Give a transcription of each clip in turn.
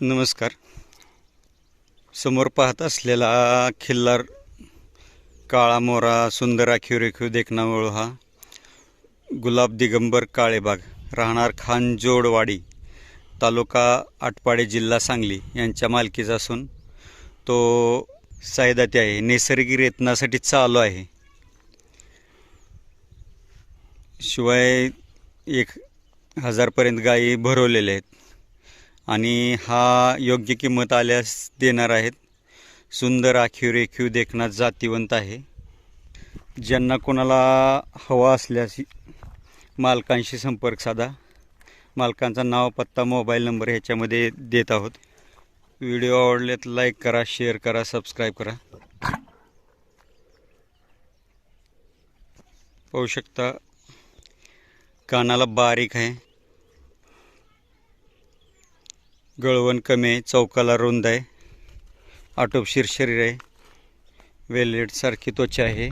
नमस्कार. समोर पाहत असलेला खिल्लार काळा मोरा सुंदर आखीव रेखीव देखणा वळू हा गुलाब दिगंबर काळेबाग राहणार खानजोडवाडी तालुका आटपाडे जिल्हा सांगली यांच्या मालकीचा असून तो सायदाती आहे. नैसर्गिक रेतनासाठी चालू आहे. शिवाय एक हजारपर्यंत गायी भरवलेल्या आहेत. आणि हा योग्य किंमत आल्यास देणार आहेत. सुंदर आखीव रेखीव देखणा जातीवंत आहे. ज्यांना कोणाला हवा असल्यास मालकांशी संपर्क साधा. मालकांचा नाव पत्ता मोबाईल नंबर ह्याच्यामध्ये देत आहोत. व्हिडिओ आवडलेत लाईक करा शेअर करा सबस्क्राईब करा. पाहू शकता कानाला बारीक आहे. गळवण कमी आहे चौकाला रुंद आहे. आटोपशीर शरीर आहे. वेल्वेटसारखी त्वचा आहे.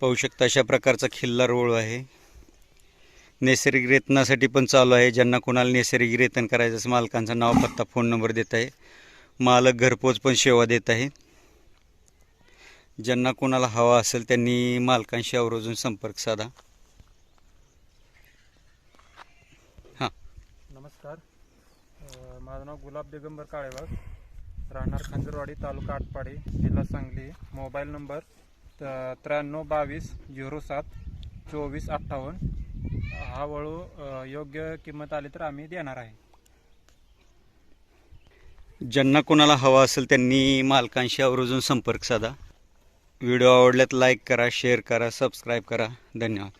पाहू शकता अशा प्रकारचा खिल्ला रोळ आहे. नैसर्गिक रेतनासाठी पण चालू आहे. ज्यांना कोणाला नैसर्गिक रेतन करायचं असं मालकांचा नाव पत्ता फोन नंबर देत आहे. मालक घरपोच पण सेवा देत आहे. ज्यांना कोणाला हवा असेल त्यांनी मालकांशी आवर्जून संपर्क साधा. नमस्कार. माझं नाव गुलाब दिगंबर काळेबाग राहणार खंजरवाडी तालुका आटपाडी जिल्हा सांगली. मोबाईल नंबर त- त्र्याण्णव बावीस झिरो सात चोवीस अठ्ठावन्न. हा वळू योग्य किंमत आली तर आम्ही देणार आहे. ज्यांना कोणाला हवा असेल त्यांनी मालकांशी आवर्जून संपर्क साधा. व्हिडिओ आवडल्यात लाईक करा शेअर करा सबस्क्राईब करा. धन्यवाद.